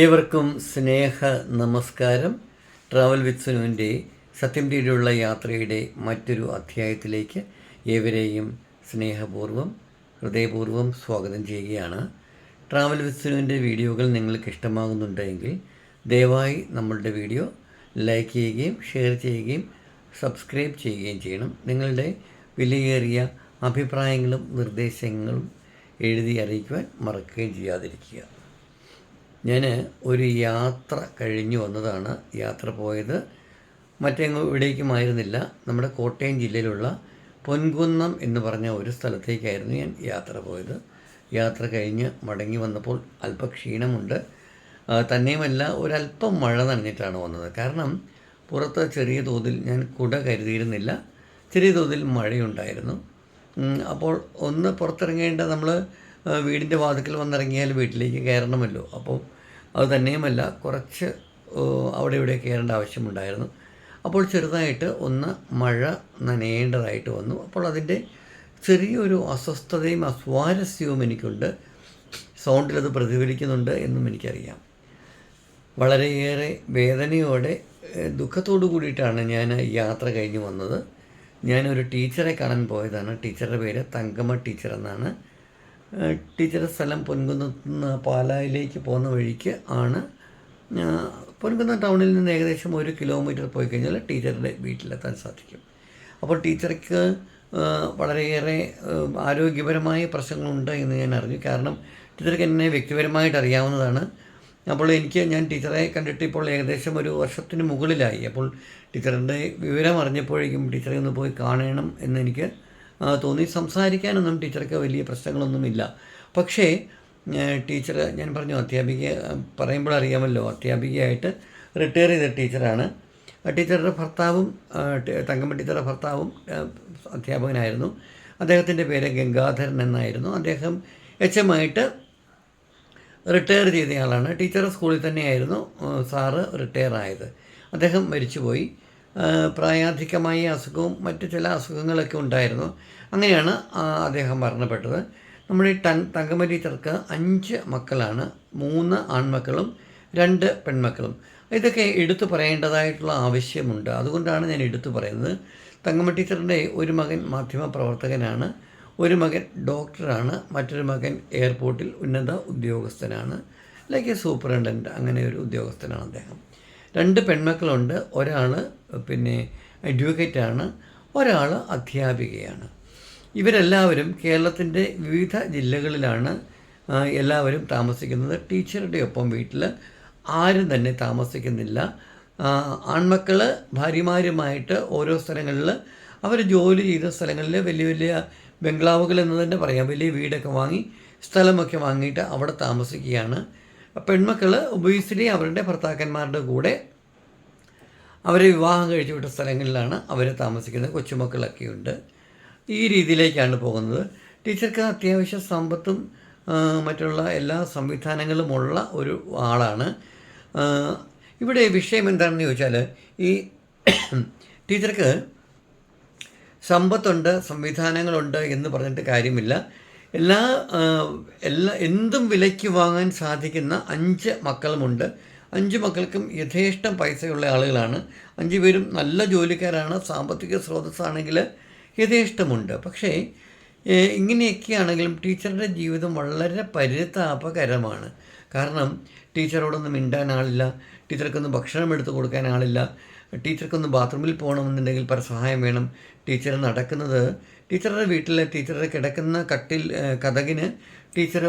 ഏവർക്കും സ്നേഹ നമസ്കാരം. Travel with സുനുവിന്റെ സത്യം തേടിയുള്ള യാത്രയുടെ മറ്റൊരു അധ്യായത്തിലേക്ക് ഏവരെയും സ്നേഹപൂർവം ഹൃദയപൂർവം സ്വാഗതം ചെയ്യുകയാണ്. ട്രാവൽ വിത്ത് സുനുവിന്റെ വീഡിയോകൾ നിങ്ങൾക്ക് ഇഷ്ടമാകുന്നുണ്ടെങ്കിൽ ദയവായി നമ്മളുടെ വീഡിയോ ലൈക്ക് ചെയ്യുകയും ഷെയർ ചെയ്യുകയും സബ്സ്ക്രൈബ് ചെയ്യുകയും ചെയ്യണം. നിങ്ങളുടെ വിലയേറിയ അഭിപ്രായങ്ങളും നിർദ്ദേശങ്ങളും എഴുതി അറിയിക്കുവാൻ മറക്കുകയും ചെയ്യാതിരിക്കുക. ഞാൻ ഒരു യാത്ര കഴിഞ്ഞു വന്നതാണ്. യാത്ര പോയത് മറ്റെങ്ങും ഇവിടേക്കുമായിരുന്നില്ല. നമ്മുടെ കോട്ടയം ജില്ലയിലുള്ള പൊൻകുന്നം എന്ന് പറഞ്ഞ ഒരു സ്ഥലത്തേക്കായിരുന്നു ഞാൻ യാത്ര പോയത്. യാത്ര കഴിഞ്ഞ് മടങ്ങി വന്നപ്പോൾ അല്പക്ഷീണമുണ്ട്. ആ, തന്നെയുമല്ല ഒരല്പം മഴ നനഞ്ഞിട്ടാണ് വന്നത്. കാരണം പുറത്ത് ചെറിയ തോതിൽ ഞാൻ കുട കരുതിയിരുന്നില്ല. ചെറിയ തോതിൽ മഴയുണ്ടായിരുന്നു. അപ്പോൾ ഒന്ന് പുറത്തിറങ്ങേണ്ട നമ്മൾ വീടിന്റെ വാതിക്കൽ വന്നിറങ്ങിയാൽ വീട്ടിലേക്ക് കയറണമല്ലോ. അപ്പോൾ അത് തന്നെയുമല്ല കുറച്ച് അവിടെ ഇവിടെ കയറേണ്ട ആവശ്യമുണ്ടായിരുന്നു. അപ്പോൾ ചെറുതായിട്ട് ഒന്ന് മഴ നനയേണ്ടതായിട്ട് വന്നു. അപ്പോൾ അതിന്റെ ചെറിയൊരു അസ്വസ്ഥതയും അസ്വാരസ്യവും എനിക്കുണ്ട്. സൗണ്ടിലത് പ്രതിഫലിക്കുന്നുണ്ട് എന്നും എനിക്കറിയാം. വളരെയേറെ വേദനയോടെ ദുഃഖത്തോടു കൂടിയിട്ടാണ് ഞാൻ യാത്ര കഴിഞ്ഞ് വന്നത്. ഞാനൊരു ടീച്ചറെ കാണാൻ പോയതാണ്. ടീച്ചറുടെ പേര് തങ്കമ്മ ടീച്ചർ എന്നാണ് ടീച്ചറുടെ സ്ഥലം പൊൻകുന്നത്ത് നിന്ന് പാലായിലേക്ക് പോകുന്ന വഴിക്ക് ആണ്. പൊൻകുന്ന ടൗണിൽ നിന്ന് ഏകദേശം ഒരു കിലോമീറ്റർ പോയി കഴിഞ്ഞാൽ ടീച്ചറുടെ വീട്ടിലെത്താൻ സാധിക്കും. അപ്പോൾ ടീച്ചർക്ക് വളരെയേറെ ആരോഗ്യപരമായ പ്രശ്നങ്ങളുണ്ട് എന്ന് ഞാൻ അറിഞ്ഞു. കാരണം ടീച്ചർക്ക് എന്നെ വ്യക്തിപരമായിട്ട് അറിയാവുന്നതാണ്. അപ്പോൾ എനിക്ക് ഞാൻ ടീച്ചറെ കണ്ടിട്ട് ഇപ്പോൾ ഏകദേശം ഒരു വർഷത്തിന് മുകളിലായി. അപ്പോൾ ടീച്ചറിന്റെ വിവരം അറിഞ്ഞപ്പോഴേക്കും ടീച്ചറെ ഒന്ന് പോയി കാണണം എന്നെനിക്ക് തോന്നി. സംസാരിക്കാനൊന്നും ടീച്ചർക്ക് വലിയ പ്രശ്നങ്ങളൊന്നുമില്ല. പക്ഷേ ടീച്ചർ ഞാൻ പറഞ്ഞു അധ്യാപിക പറയുമ്പോൾ അറിയാമല്ലോ അധ്യാപികയായിട്ട് റിട്ടയർ ചെയ്ത ടീച്ചറാണ്. ടീച്ചറുടെ ഭർത്താവും തങ്കമ്മ ടീച്ചറുടെ ഭർത്താവും അധ്യാപകനായിരുന്നു. അദ്ദേഹത്തിന്റെ പേര് ഗംഗാധരൻ എന്നായിരുന്നു. അദ്ദേഹം എച്ച് എം ആയിട്ട് റിട്ടയർ ചെയ്തയാളാണ്. ടീച്ചർ സ്കൂളിൽ തന്നെയായിരുന്നു സാറ് റിട്ടയർ ആയത്. അദ്ദേഹം മരിച്ചുപോയി. പ്രായാധികമായ അസുഖവും മറ്റു ചില അസുഖങ്ങളൊക്കെ ഉണ്ടായിരുന്നു. അങ്ങനെയാണ് അദ്ദേഹം മരണപ്പെട്ടത്. നമ്മുടെ ടൻ ടീച്ചർക്ക് അഞ്ച് മക്കളാണ്. മൂന്ന് ആൺമക്കളും രണ്ട് പെൺമക്കളും. ഇതൊക്കെ എടുത്തു പറയേണ്ടതായിട്ടുള്ള ആവശ്യമുണ്ട്. അതുകൊണ്ടാണ് ഞാൻ എടുത്തു പറയുന്നത്. തങ്കമ്മ ടീച്ചറിന്റെ ഒരു മകൻ മാധ്യമപ്രവർത്തകനാണ്. ഒരു മകൻ ഡോക്ടറാണ്. മറ്റൊരു മകൻ എയർപോർട്ടിൽ ഉന്നത ഉദ്യോഗസ്ഥനാണ്. ലൈക്ക് എ സൂപ്രണ്ടന്റ് അങ്ങനെ ഒരു ഉദ്യോഗസ്ഥനാണ് അദ്ദേഹം. രണ്ട് പെൺമക്കളുണ്ട്. ഒരാൾ പിന്നെ അഡ്വക്കേറ്റാണ് ഒരാൾ അധ്യാപികയാണ്. ഇവരെല്ലാവരും കേരളത്തിന്റെ വിവിധ ജില്ലകളിലാണ് എല്ലാവരും താമസിക്കുന്നത്. ടീച്ചറുടെ ഒപ്പം വീട്ടിൽ ആരും തന്നെ താമസിക്കുന്നില്ല. ആൺമക്കൾ ഭാര്യമാരുമായിട്ട് ഓരോ സ്ഥലങ്ങളിൽ അവർ ജോലി ചെയ്ത സ്ഥലങ്ങളിൽ വലിയ വലിയ ബംഗ്ലാവുകൾ എന്ന് തന്നെ പറയാം. വലിയ വീടൊക്കെ വാങ്ങി സ്ഥലമൊക്കെ വാങ്ങിയിട്ട് അവിടെ താമസിക്കുകയാണ്. പെൺമക്കൾ ഒബീസിലി അവരുടെ ഭർത്താക്കന്മാരുടെ കൂടെ അവരെ വിവാഹം കഴിച്ചു വിട്ട സ്ഥലങ്ങളിലാണ് അവർ താമസിക്കുന്നത്. കൊച്ചുമക്കളൊക്കെ ഉണ്ട്. ഈ രീതിയിലേക്കാണ് പോകുന്നത്. ടീച്ചർക്ക് അത്യാവശ്യ സമ്പത്തും മറ്റുള്ള എല്ലാ സംവിധാനങ്ങളുമുള്ള ഒരു ആളാണ്. ഇവിടെ വിഷയം എന്താണെന്ന് ചോദിച്ചാൽ ഈ ടീച്ചർക്ക് സമ്പത്തുണ്ട് സംവിധാനങ്ങളുണ്ട് എന്ന് പറഞ്ഞിട്ട് കാര്യമില്ല. എല്ലാ എല്ലാ എന്തും വിലയ്ക്ക് വാങ്ങാൻ സാധിക്കുന്ന അഞ്ച് മക്കളുമുണ്ട്. അഞ്ച് മക്കൾക്കും യഥേഷ്ടം പൈസയുള്ള ആളുകളാണ്. അഞ്ച് പേരും നല്ല ജോലിക്കാരാണ്. സാമ്പത്തിക സ്രോതസ്സാണെങ്കിൽ യഥേഷ്ടമുണ്ട്. പക്ഷേ ഇങ്ങനെയൊക്കെയാണെങ്കിലും ടീച്ചറുടെ ജീവിതം വളരെ പരിതാപകരമാണ്. കാരണം ടീച്ചറോടൊന്നും മിണ്ടാൻ ആളില്ല. ടീച്ചർക്കൊന്ന് ഭക്ഷണം എടുത്ത് കൊടുക്കാൻ ആളില്ല. ടീച്ചർക്കൊന്ന് ബാത്റൂമിൽ പോകണമെന്നുണ്ടെങ്കിൽ പരസഹായം വേണം. ടീച്ചർ നടക്കുന്നത് ടീച്ചറുടെ വീട്ടിൽ ടീച്ചറുടെ കിടക്കുന്ന കട്ടിൽ കഥകിന് ടീച്ചർ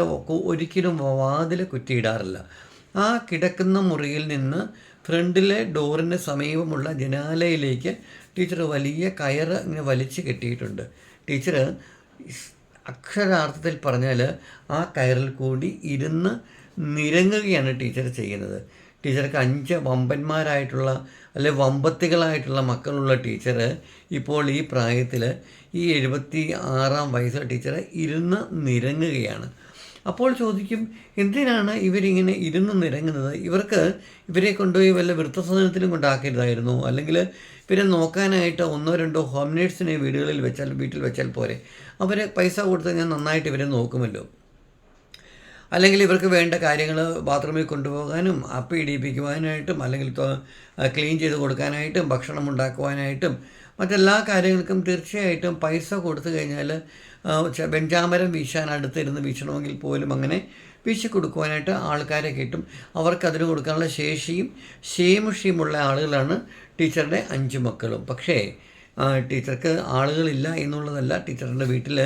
ഒരിക്കലും വാതിൽ കുറ്റിയിടാറില്ല. ആ കിടക്കുന്ന മുറിയിൽ നിന്ന് ഫ്രണ്ടിലെ ഡോറിന് സമീപമുള്ള ജനാലയിലേക്ക് ടീച്ചർ വലിയ കയറ് ഇങ്ങനെ വലിച്ചു കെട്ടിയിട്ടുണ്ട്. ടീച്ചർ അക്ഷരാർത്ഥത്തിൽ പറഞ്ഞാൽ ആ കയറിൽ കൂടി ഇരുന്ന് നിരങ്ങുകയാണ് ടീച്ചർ ചെയ്യുന്നത്. ടീച്ചർക്ക് അഞ്ച് വമ്പന്മാരായിട്ടുള്ള അല്ലെ വമ്പത്തികളായിട്ടുള്ള മക്കളുള്ള ടീച്ചർ ഇപ്പോൾ ഈ പ്രായത്തിൽ ഈ എഴുപത്തി ആറാം വയസ്സിൽ ടീച്ചർ ഇരുന്ന് നിരങ്ങുകയാണ്. അപ്പോൾ ചോദിക്കും എന്തിനാണ് ഇവരിങ്ങനെ ഇരുന്ന് നിരങ്ങുന്നത്? ഇവർക്ക് ഇവരെ കൊണ്ടുപോയി വല്ല വൃത്തസദനത്തിലും കൊണ്ടാക്കരുതായിരുന്നു. അല്ലെങ്കിൽ പിന്നെ നോക്കാനായിട്ട് ഒന്നോ രണ്ടോ ഹോം നേഴ്സിനെ വീടുകളിൽ വെച്ചാൽ വീട്ടിൽ വെച്ചാൽ പോരെ. അവരെ പൈസ കൊടുത്ത് ഞാൻ നന്നായിട്ട് ഇവരെ നോക്കുമല്ലോ. അല്ലെങ്കിൽ ഇവർക്ക് വേണ്ട കാര്യങ്ങൾ ബാത്റൂമിൽ കൊണ്ടുപോകാനും അപ്പി ഇടിയിപ്പിക്കുവാനായിട്ടും അല്ലെങ്കിൽ ക്ലീൻ ചെയ്ത് കൊടുക്കാനായിട്ടും ഭക്ഷണം ഉണ്ടാക്കുവാനായിട്ടും മറ്റെല്ലാ കാര്യങ്ങൾക്കും തീർച്ചയായിട്ടും പൈസ കൊടുത്തു കഴിഞ്ഞാൽ ബെഞ്ചാമരം വീശാൻ അടുത്തിരുന്ന് വീശണമെങ്കിൽ പോലും അങ്ങനെ വീശി കൊടുക്കുവാനായിട്ട് ആൾക്കാരെ കിട്ടും. അവർക്ക് അതിന് കൊടുക്കാനുള്ള ശേഷിയും ക്ഷേമക്ഷിയുമുള്ള ആളുകളാണ് ടീച്ചറുടെ അഞ്ച് മക്കളും. പക്ഷേ ടീച്ചർക്ക് ആളുകളില്ല എന്നുള്ളതല്ല. ടീച്ചറിന്റെ വീട്ടിൽ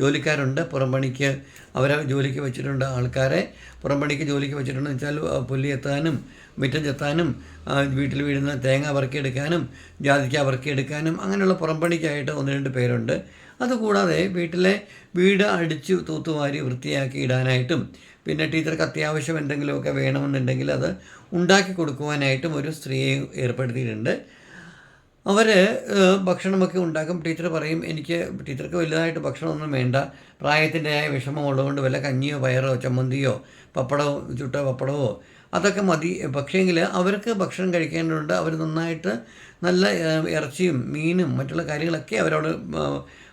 ജോലിക്കാരുണ്ട്. പുറംപണിക്ക് അവരെ ജോലിക്ക് വെച്ചിട്ടുണ്ട് ആൾക്കാരെ പുറംപണിക്ക് ജോലിക്ക് വെച്ചിട്ടുണ്ടെന്ന് വെച്ചാൽ പുല്ലി എത്താനും മുറ്റം ചെത്താനും വീട്ടിൽ വീഴുന്ന തേങ്ങ പറക്കിയെടുക്കാനും ജാതിക്ക എടുക്കാനും അങ്ങനെയുള്ള പുറംപണിക്കായിട്ട് ഒന്ന് രണ്ട് പേരുണ്ട്. അതുകൂടാതെ വീട്ടിലെ വീട് അടിച്ചു തൂത്തുവാരി വൃത്തിയാക്കി ഇടാനായിട്ടും പിന്നെ ടീച്ചർക്ക് അത്യാവശ്യം എന്തെങ്കിലുമൊക്കെ വേണമെന്നുണ്ടെങ്കിൽ അത് ഉണ്ടാക്കി കൊടുക്കുവാനായിട്ടും ഒരു സ്ത്രീയെ ഏർപ്പെടുത്തിയിട്ടുണ്ട്. അവർ ഭക്ഷണമൊക്കെ ഉണ്ടാക്കും. ടീച്ചർ പറയും എനിക്ക് ടീച്ചർക്ക് വലുതായിട്ട് ഭക്ഷണമൊന്നും വേണ്ട. പ്രായത്തിന്റെതായ വിഷമമുള്ളതുകൊണ്ട് വല്ല കഞ്ഞിയോ പയറോ ചമ്മന്തിയോ പപ്പടമോ ചുട്ട പപ്പടമോ അതൊക്കെ മതി. പക്ഷേങ്കിൽ അവർക്ക് ഭക്ഷണം കഴിക്കേണ്ടതുണ്ട്. അവർ നന്നായിട്ട് നല്ല ഇറച്ചിയും മീനും മറ്റുള്ള കാര്യങ്ങളൊക്കെ അവരവിടെ ആ,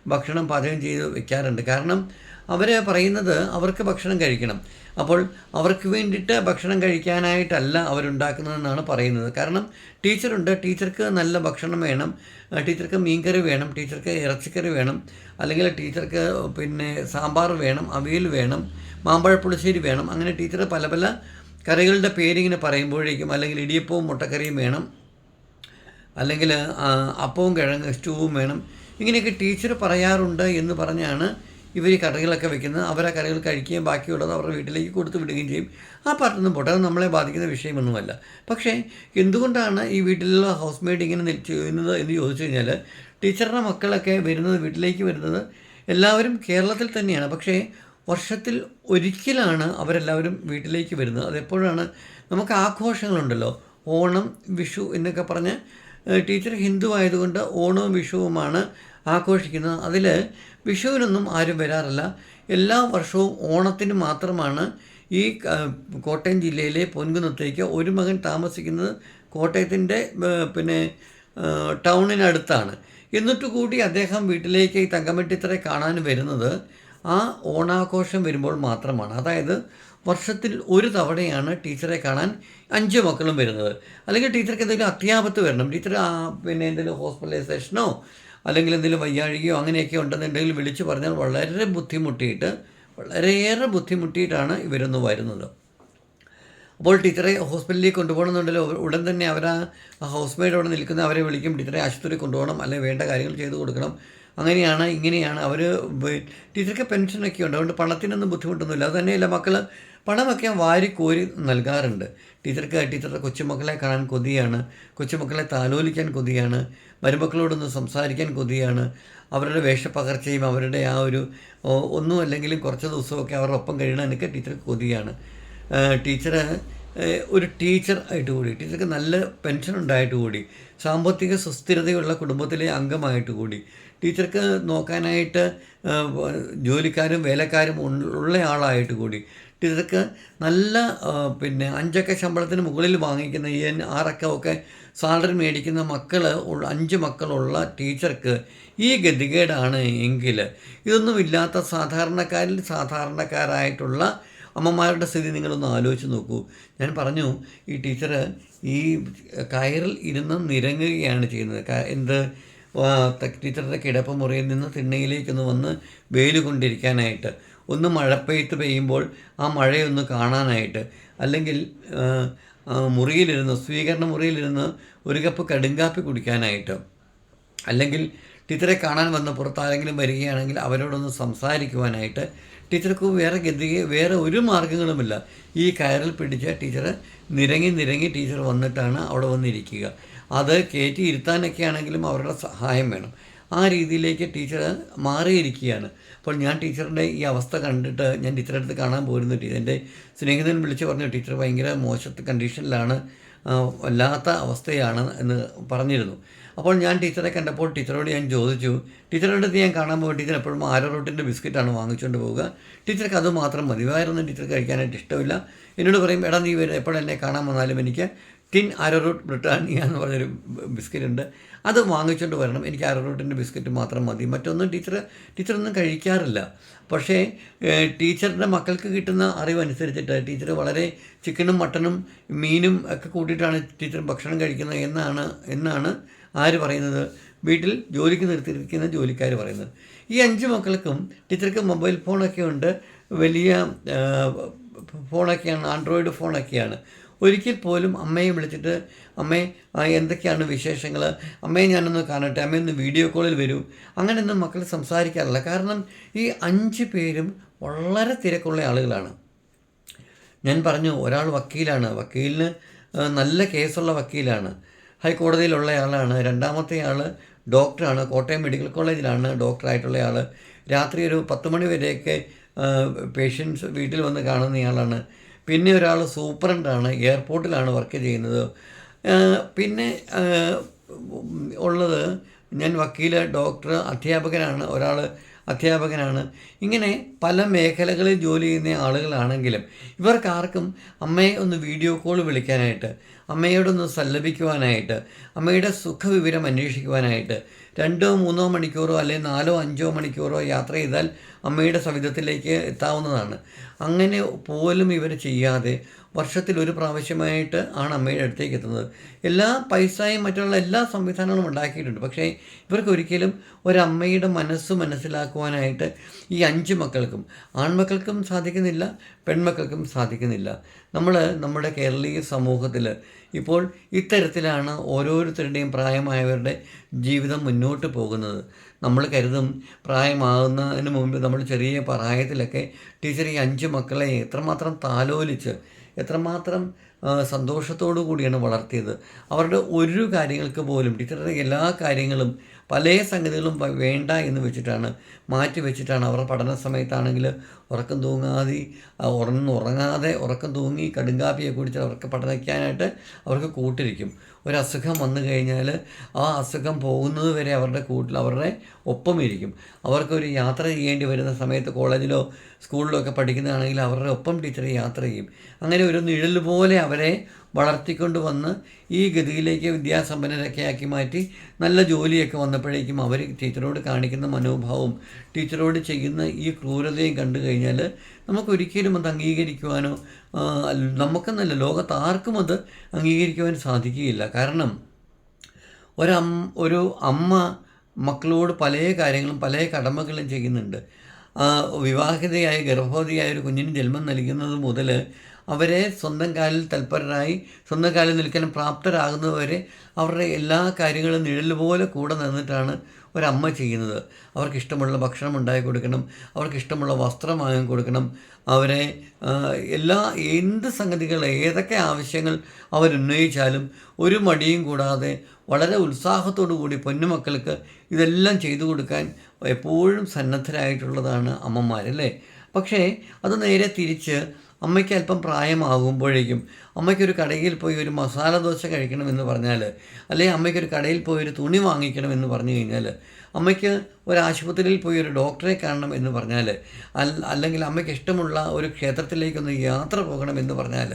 ഭക്ഷണം പാചകം ചെയ്ത് വെക്കാറുണ്ട്. കാരണം അവർ പറയുന്നത് അവർക്ക് ഭക്ഷണം കഴിക്കണം. അപ്പോൾ അവർക്ക് വേണ്ടിയിട്ട് ഭക്ഷണം കഴിക്കാനായിട്ടല്ല അവരുണ്ടാക്കുന്നതെന്നാണ് പറയുന്നത്. കാരണം ടീച്ചറുണ്ട്. ടീച്ചർക്ക് നല്ല ഭക്ഷണം വേണം. ടീച്ചർക്ക് മീൻകറി വേണം. ടീച്ചർക്ക് ഇറച്ചിക്കറി വേണം. അല്ലെങ്കിൽ ടീച്ചർക്ക് പിന്നെ സാമ്പാർ വേണം. അവിയൽ വേണം. മാമ്പഴ പുളിശ്ശേരി വേണം. അങ്ങനെ ടീച്ചർ പല പല കറികളുടെ പേരിങ്ങനെ പറയുമ്പോഴേക്കും അല്ലെങ്കിൽ ഇടിയപ്പവും മുട്ടക്കറിയും വേണം. അല്ലെങ്കിൽ അപ്പവും കിഴങ്ങ് സ്റ്റൂവും വേണം. ഇങ്ങനെയൊക്കെ ടീച്ചർ പറയാറുണ്ട് എന്ന് പറഞ്ഞാണ് ഇവർ ഈ കറികളൊക്കെ വെക്കുന്നത്. അവരാ കറികൾ കഴിക്കുകയും ബാക്കിയുള്ളത് അവരുടെ വീട്ടിലേക്ക് കൊടുത്തു വിടുകയും ചെയ്യും. ആ പാട്ടൊന്നും പോട്ടെ. അത് നമ്മളെ ബാധിക്കുന്ന വിഷയമൊന്നുമല്ല. പക്ഷേ എന്തുകൊണ്ടാണ് ഈ വീട്ടിലുള്ള ഹൗസ് മെയ്ഡ് ഇങ്ങനെ ചെയ്യുന്നത് എന്ന് ചോദിച്ചു കഴിഞ്ഞാൽ ടീച്ചറുടെ മക്കളൊക്കെ വരുന്നത് വീട്ടിലേക്ക് വരുന്നത് എല്ലാവരും കേരളത്തിൽ തന്നെയാണ്. പക്ഷേ വർഷത്തിൽ ഒരിക്കലാണ് അവരെല്ലാവരും വീട്ടിലേക്ക് വരുന്നത്. അതെപ്പോഴാണ്? നമുക്ക് ആഘോഷങ്ങളുണ്ടല്ലോ. ഓണം വിഷു എന്നൊക്കെ പറഞ്ഞ് ടീച്ചർ ഹിന്ദു ആയതുകൊണ്ട് ഓണവും വിഷുവുമാണ് ആഘോഷിക്കുന്നത്. അതിൽ വിഷുവിനൊന്നും ആരും വരാറില്ല. എല്ലാ വർഷവും ഓണത്തിന് മാത്രമാണ് ഈ കോട്ടയം ജില്ലയിലെ പൊൻകുന്നത്തേക്ക് ഒരു മകൻ താമസിക്കുന്നത് കോട്ടയത്തിന്റെ പിന്നെ ടൗണിനടുത്താണ്. എന്നിട്ട് കൂടി അദ്ദേഹം വീട്ടിലേക്ക് ഈ തങ്കമട്ടിത്തറെ കാണാൻ വരുന്നത് ആ ഓണാഘോഷം വരുമ്പോൾ മാത്രമാണ്. അതായത് വർഷത്തിൽ ഒരു തവണയാണ് ടീച്ചറെ കാണാൻ അഞ്ച് മക്കളും വരുന്നത്. അല്ലെങ്കിൽ ടീച്ചർക്ക് എന്തെങ്കിലും അത്യാപത്ത് വരണം. ടീച്ചർ പിന്നെ എന്തെങ്കിലും ഹോസ്പിറ്റലൈസേഷനോ അല്ലെങ്കിൽ എന്തെങ്കിലും വയ്യാഴികയോ അങ്ങനെയൊക്കെ ഉണ്ടെന്നുണ്ടെങ്കിൽ വിളിച്ച് പറഞ്ഞാൽ വളരെ ബുദ്ധിമുട്ടിയിട്ട് വളരെയേറെ ബുദ്ധിമുട്ടിയിട്ടാണ് ഇവരൊന്ന് വരുന്നത്. അപ്പോൾ ടീച്ചറെ ഹോസ്പിറ്റലിലേക്ക് കൊണ്ടുപോകണമെന്നുണ്ടല്ലോ. ഉടൻ തന്നെ അവർ ആ ഹൗസ് അവിടെ നിൽക്കുന്ന അവരെ വിളിക്കും. ടീച്ചറെ ആശുപത്രി കൊണ്ടുപോകണം. അല്ലെങ്കിൽ വേണ്ട കാര്യങ്ങൾ ചെയ്തു കൊടുക്കണം. അങ്ങനെയാണ് ഇങ്ങനെയാണ്. അവർ ടീച്ചർക്ക് പെൻഷനൊക്കെ ഉണ്ട്. അതുകൊണ്ട് പണത്തിനൊന്നും ബുദ്ധിമുട്ടൊന്നുമില്ല. അത് തന്നെയല്ല മക്കൾ പണമൊക്കെ വാരി കോരി നൽകാറുണ്ട്. ടീച്ചർക്ക് ടീച്ചറുടെ കൊച്ചുമക്കളെ കാണാൻ കൊതിയാണ്. കൊച്ചുമക്കളെ താലോലിക്കാൻ കൊതിയാണ്. മരുമക്കളോടൊന്ന് സംസാരിക്കാൻ കൊതിയാണ്. അവരുടെ വേഷപ്പകർച്ചയും അവരുടെ ആ ഒരു ഒന്നും അല്ലെങ്കിലും കുറച്ച് ദിവസമൊക്കെ അവരുടെ ഒപ്പം കഴിയണമെന്നൊക്കെ ടീച്ചർക്ക് കൊതിയാണ്. ടീച്ചർ ഒരു ടീച്ചർ ആയിട്ട് കൂടി ടീച്ചർക്ക് നല്ല പെൻഷൻ ഉണ്ടായിട്ട് കൂടി സാമ്പത്തിക സുസ്ഥിരതയുള്ള കുടുംബത്തിലെ അംഗമായിട്ട് കൂടി ടീച്ചർക്ക് നോക്കാനായിട്ട് ജോലിക്കാരും വേലക്കാരും ഉള്ള ആളായിട്ട് കൂടി ടീച്ചർക്ക് നല്ല പിന്നെ അഞ്ചൊക്കെ ശമ്പളത്തിന് മുകളിൽ വാങ്ങിക്കുന്ന ഈ ആറക്ക ഒക്കെ സാലറി മേടിക്കുന്ന മക്കൾ അഞ്ച് മക്കളുള്ള ടീച്ചർക്ക് ഈ ഗതികേടാണ് എങ്കിൽ ഇതൊന്നുമില്ലാത്ത സാധാരണക്കാരിൽ സാധാരണക്കാരായിട്ടുള്ള അമ്മമാരുടെ സ്ഥിതി നിങ്ങളൊന്ന് ആലോചിച്ച് നോക്കൂ. ഞാൻ പറഞ്ഞു ഈ ടീച്ചർ ഈ കയറിൽ ഇരുന്ന് നിരങ്ങുകയാണ് ചെയ്യുന്നത്. എന്ത് ടീച്ചറുടെ കിടപ്പ് മുറിയിൽ നിന്ന് തിണ്ണയിലേക്കൊന്ന് വന്ന് വെയിൽ കൊണ്ടിരിക്കാനായിട്ട് ഒന്ന് മഴപ്പെയ്ത്ത് പെയ്യുമ്പോൾ ആ മഴയൊന്ന് കാണാനായിട്ട്. അല്ലെങ്കിൽ മുറിയിലിരുന്ന് സ്വീകരണ മുറിയിലിരുന്ന് ഒരു കപ്പ് കടുങ്കാപ്പി കുടിക്കാനായിട്ട്. അല്ലെങ്കിൽ ടീച്ചറെ കാണാൻ വന്ന പുറത്താരെങ്കിലും വരികയാണെങ്കിൽ അവരോടൊന്ന് സംസാരിക്കുവാനായിട്ട്. ടീച്ചർക്ക് വേറെ ഗതി വേറെ ഒരു മാർഗങ്ങളുമില്ല. ഈ കയറിൽ പിടിച്ച ടീച്ചർ നിരങ്ങി നിരങ്ങി ടീച്ചർ വന്നിട്ടാണ് അവിടെ വന്നിരിക്കുക. അത് കയറ്റി ഇരുത്താനൊക്കെ ആണെങ്കിലും അവരുടെ സഹായം വേണം. ആ രീതിയിലേക്ക് ടീച്ചർ മാറിയിരിക്കുകയാണ്. അപ്പോൾ ഞാൻ ടീച്ചറിന്റെ ഈ അവസ്ഥ കണ്ടിട്ട് ഞാൻ ടീച്ചറെ അടുത്ത് കാണാൻ പോരുന്ന ടീച്ചർ എന്റെ സ്നേഹിതൻ വിളിച്ച് പറഞ്ഞു ടീച്ചർ ഭയങ്കര മോശത്തെ കണ്ടീഷനിലാണ് വല്ലാത്ത അവസ്ഥയാണ് എന്ന് പറഞ്ഞിരുന്നു. അപ്പോൾ ഞാൻ ടീച്ചറെ കണ്ടപ്പോൾ ടീച്ചറോട് ഞാൻ ചോദിച്ചു ടീച്ചറുടെ അടുത്ത് ഞാൻ കാണാൻ പോയി ടീച്ചർ എപ്പോഴും ആരോ റോട്ടിന്റെ ബിസ്ക്കറ്റാണ് വാങ്ങിച്ചുകൊണ്ട് പോവുക. ടീച്ചർക്ക് അത് മാത്രം മതിവായിരുന്നു ടീച്ചർ കഴിക്കാനായിട്ട് ഇഷ്ടമില്ല. എന്നോട് പറയും എടാ നീ വരും എപ്പോഴും എന്നെ കാണാൻ വന്നാലും എനിക്ക് ടിൻ അരോറൂട്ട് ബ്രിട്ടാനിയ എന്ന് പറഞ്ഞൊരു ബിസ്ക്കറ്റ് ഉണ്ട് അത് വാങ്ങിച്ചുകൊണ്ട് വരണം. എനിക്ക് അരറോട്ടിന്റെ ബിസ്ക്കറ്റ് മാത്രം മതി. മറ്റൊന്നും ടീച്ചർ ടീച്ചറൊന്നും കഴിക്കാറില്ല. പക്ഷേ ടീച്ചറിന്റെ മക്കൾക്ക് കിട്ടുന്ന അറിവനുസരിച്ചിട്ട് ടീച്ചർ വളരെ ചിക്കനും മട്ടനും മീനും ഒക്കെ കൂട്ടിയിട്ടാണ് ടീച്ചർ ഭക്ഷണം കഴിക്കുന്നത് എന്നാണ് എന്നാണ് ആര് പറയുന്നത്? വീട്ടിൽ ജോലിക്ക് നിർത്തിയിരിക്കുന്ന ജോലിക്കാർ പറയുന്നത്. ഈ അഞ്ച് മക്കൾക്കും ടീച്ചർക്ക് മൊബൈൽ ഫോണൊക്കെ ഉണ്ട്. വലിയ ഫോണൊക്കെയാണ് ആൻഡ്രോയിഡ് ഫോണൊക്കെയാണ്. ഒരിക്കൽ പോലും അമ്മയെ വിളിച്ചിട്ട് അമ്മേ എന്തൊക്കെയാണ് വിശേഷങ്ങൾ അമ്മയെ ഞാനൊന്ന് കാണട്ടെ അമ്മയൊന്ന് വീഡിയോ കോളിൽ വരൂ. അങ്ങനെയൊന്നും മക്കൾ സംസാരിക്കാറില്ല. കാരണം ഈ അഞ്ച് പേരും വളരെ തിരക്കുള്ള ആളുകളാണ്. ഞാൻ പറഞ്ഞു ഒരാൾ വക്കീലാണ്. വക്കീലിന് നല്ല കേസുള്ള വക്കീലാണ്. ഹൈക്കോടതിയിലുള്ള ആളാണ്. രണ്ടാമത്തെ ആൾ ഡോക്ടറാണ്. കോട്ടയം മെഡിക്കൽ കോളേജിലാണ് ഡോക്ടറായിട്ടുള്ള ആൾ രാത്രി ഒരു പത്ത് മണി വരെയൊക്കെ പേഷ്യൻസ് വീട്ടിൽ വന്ന് കാണുന്നയാളാണ് പിന്നെ ഒരാൾ സൂപ്രണ്ടാണ് എയർപോർട്ടിലാണ് വർക്ക് ചെയ്യുന്നത് പിന്നെ ഉള്ളത് ഞാൻ വക്കീൽ ഡോക്ടർ അധ്യാപകനാണ് ഒരാൾ അധ്യാപകനാണ്. ഇങ്ങനെ പല മേഖലകളിൽ ജോലി ചെയ്യുന്ന ആളുകളാണെങ്കിലും ഇവർക്കാർക്കും അമ്മയെ ഒന്ന് വീഡിയോ കോൾ വിളിക്കാനായിട്ട് അമ്മയോടൊന്ന് സല്ലപിക്കുവാനായിട്ട് അമ്മയുടെ സുഖവിവരം അന്വേഷിക്കുവാനായിട്ട് രണ്ടോ മൂന്നോ മണിക്കൂറോ അല്ലെങ്കിൽ നാലോ അഞ്ചോ മണിക്കൂറോ യാത്ര ചെയ്താൽ അമ്മയുടെ സവിധത്തിലേക്ക് എത്താവുന്നതാണ്. അങ്ങനെ പോലും ഇവർ ചെയ്യാതെ വർഷത്തിൽ ഒരു പ്രാവശ്യമായിട്ട് ആണ് അമ്മയുടെ അടുത്തേക്ക് എത്തുന്നത്. എല്ലാ പൈസയും മറ്റുള്ള എല്ലാ സംവിധാനങ്ങളും ഉണ്ടാക്കിയിട്ടുണ്ട്. പക്ഷേ ഇവർക്ക് ഒരിക്കലും ഒരമ്മയുടെ മനസ്സ് മനസ്സിലാക്കുവാനായിട്ട് ഈ അഞ്ച് മക്കൾക്കും ആൺമക്കൾക്കും സാധിക്കുന്നില്ല പെൺമക്കൾക്കും സാധിക്കുന്നില്ല. നമ്മൾ നമ്മുടെ കേരളീയ സമൂഹത്തിൽ ഇപ്പോൾ ഇത്തരത്തിലാണ് ഓരോരുത്തരുടെയും പ്രായമായവരുടെ ജീവിതം മുന്നോട്ട് പോകുന്നത്. നമ്മൾ കരുതും പ്രായമാകുന്നതിന് മുമ്പ് നമ്മൾ ചെറിയ പ്രായത്തിലൊക്കെ ടീച്ചർ ഈ അഞ്ച് മക്കളെ എത്രമാത്രം താലോലിച്ച് എത്രമാത്രം സന്തോഷത്തോടു കൂടിയാണ് വളർത്തിയത്. അവരുടെ ഒരു കാര്യങ്ങൾക്ക് പോലും ടീച്ചറുടെ എല്ലാ കാര്യങ്ങളും പല സംഗതികളും വേണ്ട എന്ന് വെച്ചിട്ടാണ് മാറ്റി വെച്ചിട്ടാണ്. അവരുടെ പഠന സമയത്താണെങ്കിൽ ഉറക്കം തൂങ്ങാതെ ഉറന്നുറങ്ങാതെ ഉറക്കം തൂങ്ങി കടുങ്കാപ്പിയെ കുടിച്ച് അവർക്ക് പഠനിക്കാനായിട്ട് അവർക്ക് കൂട്ടിരിക്കും. ഒരു അസുഖം വന്നു കഴിഞ്ഞാൽ ആ അസുഖം പോകുന്നത് വരെ അവരുടെ കൂട്ടിൽ അവരുടെ ഒപ്പം ഇരിക്കും അവർക്കൊരു യാത്ര ചെയ്യേണ്ടി വരുന്ന സമയത്ത് കോളേജിലോ സ്കൂളിലോ ഒക്കെ പഠിക്കുന്നതാണെങ്കിൽ അവരുടെ ഒപ്പം ടീച്ചർ യാത്ര ചെയ്യും. അങ്ങനെ ഒരു നിഴൽ പോലെ അവരെ വളർത്തിക്കൊണ്ട് വന്ന് ഈ ഗതിയിലേക്ക് വിദ്യാസമ്പന്നരൊക്കെ ആക്കി മാറ്റി നല്ല ജോലിയൊക്കെ വന്നപ്പോഴേക്കും അവർ ടീച്ചറോട് കാണിക്കുന്ന മനോഭാവവും ടീച്ചറോട് ചെയ്യുന്ന ഈ ക്രൂരതയും കണ്ടു കഴിഞ്ഞാൽ നമുക്കൊരിക്കലും അത് അംഗീകരിക്കുവാനോ നമുക്കെന്നല്ല ലോകത്ത് ആർക്കും അത് അംഗീകരിക്കുവാൻ സാധിക്കുകയില്ല. കാരണം ഒരം ഒരു അമ്മ മക്കളോട് പല കാര്യങ്ങളും പല കടമകളും ചെയ്യുന്നുണ്ട്. വിവാഹിതയായ ഗർഭവതിയായ ഒരു കുഞ്ഞിന് ജന്മം നൽകുന്നത് മുതൽ അവരെ സ്വന്തം കാലിൽ തൽപരരായി സ്വന്തം കാലിൽ നിൽക്കാൻ പ്രാപ്തരാകുന്നതുവരെ അവരുടെ എല്ലാ കാര്യങ്ങളും നിഴൽ പോലെ കൂടെ നിന്നിട്ടാണ് ഒരമ്മ ചെയ്യുന്നത്. അവർക്ക് ഇഷ്ടമുള്ള ഭക്ഷണം ഉണ്ടാക്കി കൊടുക്കണം. അവർക്ക് ഇഷ്ടമുള്ള വസ്ത്രം വാങ്ങി കൊടുക്കണം. അവരെ എല്ലാ എന്ത് സംഗതികൾ ഏതൊക്കെ ആവശ്യങ്ങൾ അവരുന്നയിച്ചാലും ഒരു മടിയും കൂടാതെ വളരെ ഉത്സാഹത്തോടു കൂടി പൊന്നുമക്കൾക്ക് ഇതെല്ലാം ചെയ്തു കൊടുക്കാൻ എപ്പോഴും സന്നദ്ധരായിട്ടുള്ളതാണ് അമ്മമാരല്ലേ? പക്ഷേ അത് നേരെ തിരിച്ച് അമ്മയ്ക്ക് അല്പം പ്രായമാകുമ്പോഴേക്കും അമ്മയ്ക്കൊരു കടയിൽ പോയി ഒരു മസാല ദോശ കഴിക്കണമെന്ന് പറഞ്ഞാൽ അല്ലെങ്കിൽ അമ്മയ്ക്കൊരു കടയിൽ പോയി ഒരു തുണി വാങ്ങിക്കണമെന്ന് പറഞ്ഞു കഴിഞ്ഞാൽ അമ്മയ്ക്ക് ഒരു ആശുപത്രിയിൽ പോയി ഒരു ഡോക്ടറെ കാണണം എന്ന് പറഞ്ഞാൽ അല്ലെങ്കിൽ അമ്മയ്ക്ക് ഇഷ്ടമുള്ള ഒരു ക്ഷേത്രത്തിലേക്കൊന്ന് യാത്ര പോകണമെന്ന് പറഞ്ഞാൽ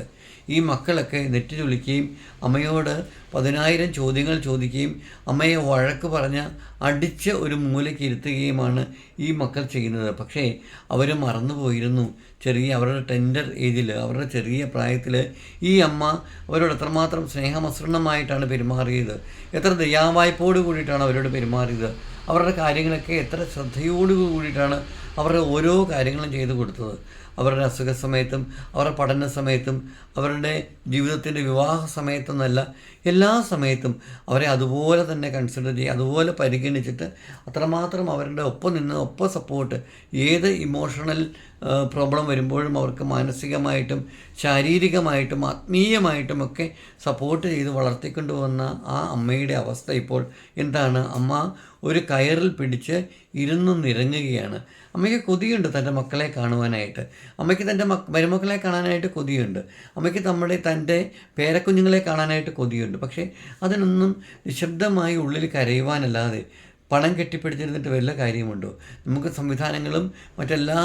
ഈ മക്കളൊക്കെ നെറ്റി ചൊളിക്കുകയും അമ്മയോട് പതിനായിരം ചോദ്യങ്ങൾ ചോദിക്കുകയും അമ്മയെ വഴക്ക് പറഞ്ഞ് അടിച്ച് ഒരു മൂലയ്ക്ക് ഇരുത്തുകയുമാണ് ഈ മക്കൾ ചെയ്യുന്നത്. പക്ഷേ അവർ മറന്നുപോയിരുന്നു. ചെറിയ അവരുടെ ടെൻഡർ ഏജിൽ അവരുടെ ചെറിയ പ്രായത്തിൽ ഈ അമ്മ അവരോട് എത്രമാത്രം സ്നേഹമസൃണമായിട്ടാണ് പെരുമാറിയത്. എത്ര ദയാവായ്പോട് കൂടിയിട്ടാണ് അവരോട് പെരുമാറിയത്. അവരുടെ കാര്യങ്ങളൊക്കെ എത്ര ശ്രദ്ധയോട് കൂടിയിട്ടാണ് അവരുടെ ഓരോ കാര്യങ്ങളും ചെയ്തു കൊടുത്തത്. അവരുടെ അസുഖ സമയത്തും അവരുടെ പഠന സമയത്തും അവരുടെ ജീവിതത്തിന്റെ വിവാഹ സമയത്തെന്നല്ല എല്ലാ സമയത്തും അവരെ അതുപോലെ തന്നെ കൺസിഡർ ചെയ്യുക അതുപോലെ പരിഗണിച്ചിട്ട് അത്രമാത്രം അവരുടെ ഒപ്പം നിന്ന് ഒപ്പം സപ്പോർട്ട് ഏത് ഇമോഷണൽ പ്രോബ്ലം വരുമ്പോഴും അവർക്ക് മാനസികമായിട്ടും ശാരീരികമായിട്ടും ആത്മീയമായിട്ടും ഒക്കെ സപ്പോർട്ട് ചെയ്ത് വളർത്തിക്കൊണ്ടു വന്ന ആ അമ്മയുടെ അവസ്ഥ ഇപ്പോൾ എന്താണ്? അമ്മ ഒരു കയറിൽ പിടിച്ച് ഇരുന്ന് നിരങ്ങുകയാണ്. അമ്മയ്ക്ക് കൊതിയുണ്ട് തന്റെ മക്കളെ കാണുവാനായിട്ട്. അമ്മയ്ക്ക് തന്റെ മക് മരുമക്കളെ കാണാനായിട്ട് കൊതിയുണ്ട്. അമ്മയ്ക്ക് നമ്മുടെ തന്റെ പേരക്കുഞ്ഞുങ്ങളെ കാണാനായിട്ട് കൊതിയുണ്ട്. പക്ഷേ അതിനൊന്നും നിശബ്ദമായി ഉള്ളിൽ കരയുവാനല്ലാതെ പണം കെട്ടിപ്പിടിച്ചിരുന്നിട്ട് വല്ല കാര്യമുണ്ടോ? നമുക്ക് സംവിധാനങ്ങളും മറ്റെല്ലാ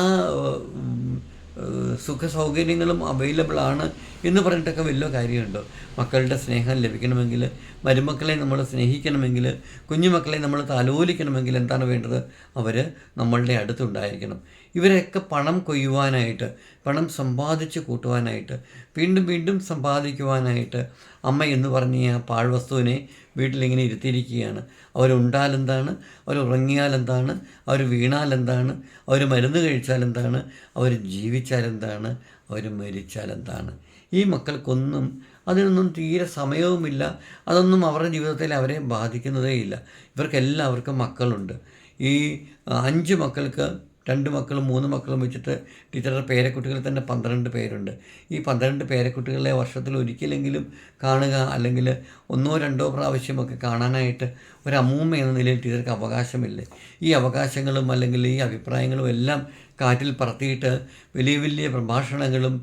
സുഖ സൗകര്യങ്ങളും അവൈലബിൾ ആണ് എന്ന് പറഞ്ഞിട്ടൊക്കെ വലിയ കാര്യമുണ്ടോ? മക്കളുടെ സ്നേഹം ലഭിക്കണമെങ്കിൽ മരുമക്കളെ നമ്മൾ സ്നേഹിക്കണമെങ്കിൽ കുഞ്ഞുമക്കളെ നമ്മൾ താലോലിക്കണമെങ്കിൽ എന്താണ് വേണ്ടത്? അവർ നമ്മളുടെ അടുത്തുണ്ടായിരിക്കണം. ഇവരെയൊക്കെ പണം കൊയ്യുവാനായിട്ട് പണം സമ്പാദിച്ച് കൂട്ടുവാനായിട്ട് വീണ്ടും വീണ്ടും സമ്പാദിക്കുവാനായിട്ട് അമ്മ എന്ന് പറഞ്ഞ ആ പാഴ്വസ്തുവിനെ വീട്ടിലിങ്ങനെ ഇരുത്തിയിരിക്കുകയാണ്. അവരുണ്ടാൽ എന്താണ് അവർ ഉറങ്ങിയാൽ എന്താണ് അവർ വീണാൽ എന്താണ് അവർ മരുന്ന് കഴിച്ചാൽ എന്താണ് അവർ ജീവിച്ചാൽ എന്താണ് അവർ മരിച്ചാൽ എന്താണ് ഈ മക്കൾക്കൊന്നും അതിനൊന്നും തീരെ സമയവുമില്ല. അതൊന്നും അവരുടെ ജീവിതത്തിൽ അവരെ ബാധിക്കുന്നതേയില്ല. ഇവർക്കെല്ലാവർക്കും മക്കളുണ്ട്. ഈ അഞ്ച് മക്കൾക്ക് രണ്ട് മക്കളും മൂന്ന് മക്കളും വെച്ചിട്ട് ടീച്ചറുടെ പേരക്കുട്ടികളിൽ തന്നെ പന്ത്രണ്ട് പേരുണ്ട്. ഈ പന്ത്രണ്ട് പേരക്കുട്ടികളെ വർഷത്തിൽ ഒരിക്കലെങ്കിലും കാണുക അല്ലെങ്കിൽ ഒന്നോ രണ്ടോ പ്രാവശ്യമൊക്കെ കാണാനായിട്ട് ഒരു അമ്മൂമ്മ എന്ന നിലയിൽ ടീച്ചർക്ക് അവകാശമില്ലേ? ഈ അവകാശങ്ങളും അല്ലെങ്കിൽ ഈ അഭിപ്രായങ്ങളും എല്ലാം കാറ്റിൽ പറത്തിയിട്ട് വലിയ വലിയ പ്രഭാഷണങ്ങളും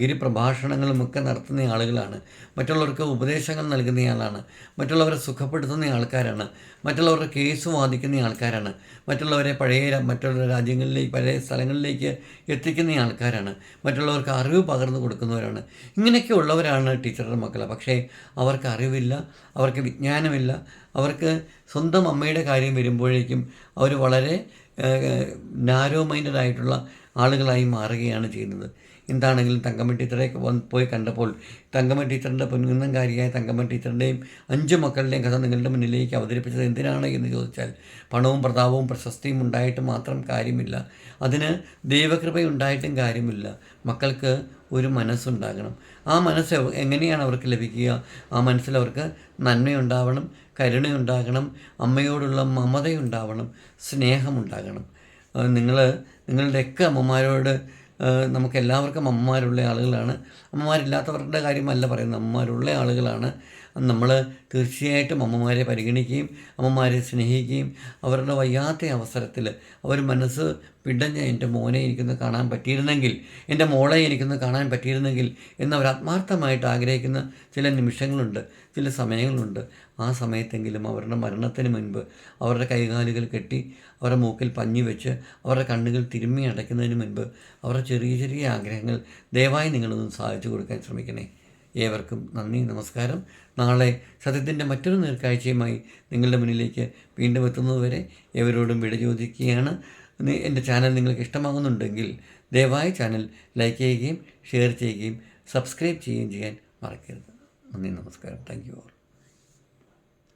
ഗിരിപ്രഭാഷണങ്ങളും ഒക്കെ നടത്തുന്ന ആളുകളാണ്. മറ്റുള്ളവർക്ക് ഉപദേശങ്ങൾ നൽകുന്ന ആളാണ്. മറ്റുള്ളവരെ സുഖപ്പെടുത്തുന്ന ആൾക്കാരാണ്. മറ്റുള്ളവരുടെ കേസ് വാദിക്കുന്ന ആൾക്കാരാണ്. മറ്റുള്ളവരെ പഴയ മറ്റുള്ള രാജ്യങ്ങളിലേക്ക് പഴയ സ്ഥലങ്ങളിലേക്ക് എത്തിക്കുന്ന ആൾക്കാരാണ്. മറ്റുള്ളവർക്ക് അറിവ് പകർന്നു കൊടുക്കുന്നവരാണ്. ഇങ്ങനെയൊക്കെ ഉള്ളവരാണ് ടീച്ചറുടെ മക്കൾ പക്ഷേ അവർക്ക് അറിവില്ല അവർക്ക് വിജ്ഞാനമില്ല. അവർക്ക് സ്വന്തം അമ്മയുടെ കാര്യം വരുമ്പോഴേക്കും അവർ വളരെ നാരോ മൈൻഡഡ് ആയിട്ടുള്ള ആളുകളായി മാറുകയാണ് ചെയ്യുന്നത്. എന്താണെങ്കിലും തങ്കമ്മ ടീച്ചറെ വന്ന് പോയി കണ്ടപ്പോൾ തങ്കമ്മ ടീച്ചറിന്റെ പൊന്നുന്നംകാരിയായ തങ്കമ്മ ടീച്ചറിന്റെയും അഞ്ച് മക്കളുടെയും കഥ നിങ്ങളുടെ മുന്നിലേക്ക് അവതരിപ്പിച്ചത് എന്തിനാണ് എന്ന് ചോദിച്ചാൽ പണവും പ്രതാപവും പ്രശസ്തിയും ഉണ്ടായിട്ട് മാത്രം കാര്യമില്ല. അതിന് ദൈവകൃപയുണ്ടായിട്ടും കാര്യമില്ല. മക്കൾക്ക് ഒരു മനസ്സുണ്ടാകണം. ആ മനസ്സ് എങ്ങനെയാണ് അവർക്ക് ലഭിക്കുക? ആ മനസ്സിൽ അവർക്ക് നന്മയുണ്ടാവണം കരുണയുണ്ടാകണം അമ്മയോടുള്ള മമതയുണ്ടാവണം സ്നേഹമുണ്ടാകണം. നിങ്ങൾ നിങ്ങളുടെയൊക്കെ അമ്മമാരോട് നമുക്ക് എല്ലാവർക്കും അമ്മമാരുള്ള ആളുകളാണ്. അമ്മമാരില്ലാത്തവരുടെ കാര്യമല്ല പറയുന്നത്. അമ്മമാരുള്ള ആളുകളാണ് നമ്മൾ തീർച്ചയായിട്ടും അമ്മമാരെ പരിഗണിക്കുകയും അമ്മമാരെ സ്നേഹിക്കുകയും അവരുടെ വയ്യാത്ത അവസരത്തിൽ അവർ മനസ്സ് പിടഞ്ഞ് എന്റെ മോനെ എനിക്കൊന്ന് കാണാൻ പറ്റിയിരുന്നെങ്കിൽ എന്റെ മോളെ എനിക്കൊന്ന് കാണാൻ പറ്റിയിരുന്നെങ്കിൽ എന്നവർ ആത്മാർത്ഥമായിട്ട് ആഗ്രഹിക്കുന്ന ചില നിമിഷങ്ങളുണ്ട് ചില സമയങ്ങളുണ്ട്. ആ സമയത്തെങ്കിലും അവരുടെ മരണത്തിന് മുൻപ് അവരുടെ കൈകാലുകൾ കെട്ടി അവരുടെ മൂക്കിൽ പഞ്ഞു വെച്ച് അവരുടെ കണ്ണുകൾ തിരുമ്മി അടയ്ക്കുന്നതിന് മുൻപ് അവരുടെ ചെറിയ ചെറിയ ആഗ്രഹങ്ങൾ ദയവായി നിങ്ങളൊന്ന് സാധിച്ചു കൊടുക്കാൻ ശ്രമിക്കണേ. ഏവർക്കും നന്ദി നമസ്കാരം. നാളെ സത്യത്തിന്റെ മറ്റൊരു നേർക്കാഴ്ചയുമായി നിങ്ങളുടെ മുന്നിലേക്ക് വീണ്ടും എത്തുന്നതുവരെ ഏവരോടും വിട ചോദിക്കുകയാണ്. എന്റെ ചാനൽ നിങ്ങൾക്ക് ഇഷ്ടമാകുന്നുണ്ടെങ്കിൽ ദയവായി ചാനൽ ലൈക്ക് ചെയ്യുകയും ഷെയർ ചെയ്യുകയും സബ്സ്ക്രൈബ് ചെയ്യുകയും ചെയ്യാൻ മറക്കരുത്. നന്ദി നമസ്കാരം. Thank you.